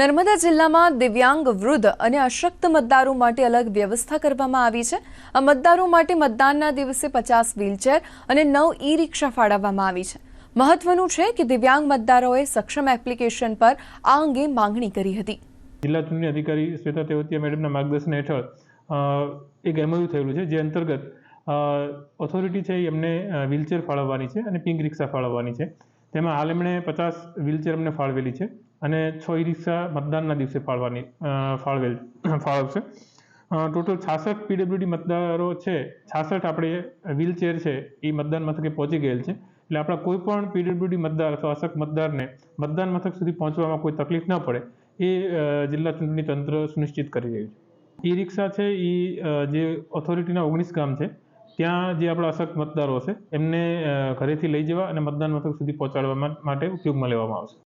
નર્મદા જિલ્લામાં દિવ્યાંગ વૃદ્ધ અને અશક્ત મતદારો માટે અલગ વ્યવસ્થા કરવામાં આવી છે. આ મતદારો માટે મતદાનના દિવસે પચાસ વ્હીલચેર અને નવ ઈ રિક્ષા ફાળવવામાં આવી છે. મહત્વનું છે કે દિવ્યાંગ મતદારોએ સક્ષમ એપ્લિકેશન પર આ અંગે માંગણી કરી હતી. જિલ્લા ચૂંટણી અધિકારી શ્વેતા તેવતિયા મેડમના માર્ગદર્શન હેઠળ એક એમઓયુ થયેલું છે જે અંતર્ગત ઓથોરિટી છે એમને વ્હીલચેર ફાળવવાની છે અને પિંક રિક્ષા ફાળવવાની છે. તેમાં હાલ એમણે પચાસ વ્હીલચેર અમને ફાળવેલી છે. અને છ ઈ રિક્ષા મતદાનના દિવસે ફાળવાની ફાળવેલ, ફાળવશે. ટોટલ છાસઠ પીડબ્લ્યુડી મતદારો છે, છાસઠ આપણે વ્હીલચેર છે, એ મતદાન મથકે પહોંચી ગયેલ છે. એટલે આપણા કોઈ પણ પીડબ્લ્યુડી મતદાર અથવા અશક્ત મતદારને મતદાન મથક સુધી પહોંચવામાં કોઈ તકલીફ ન પડે, એ જિલ્લા ચૂંટણી તંત્ર સુનિશ્ચિત કરી રહ્યું છે. ઈ રિક્ષા છે એ જે ઓથોરિટીના ઓગણીસ ગામ છે, ત્યાં જે આપણા અશક્ત મતદારો છે એમને ઘરેથી લઈ જવા અને મતદાન મથક સુધી પહોંચાડવા માટે ઉપયોગમાં લેવામાં આવશે.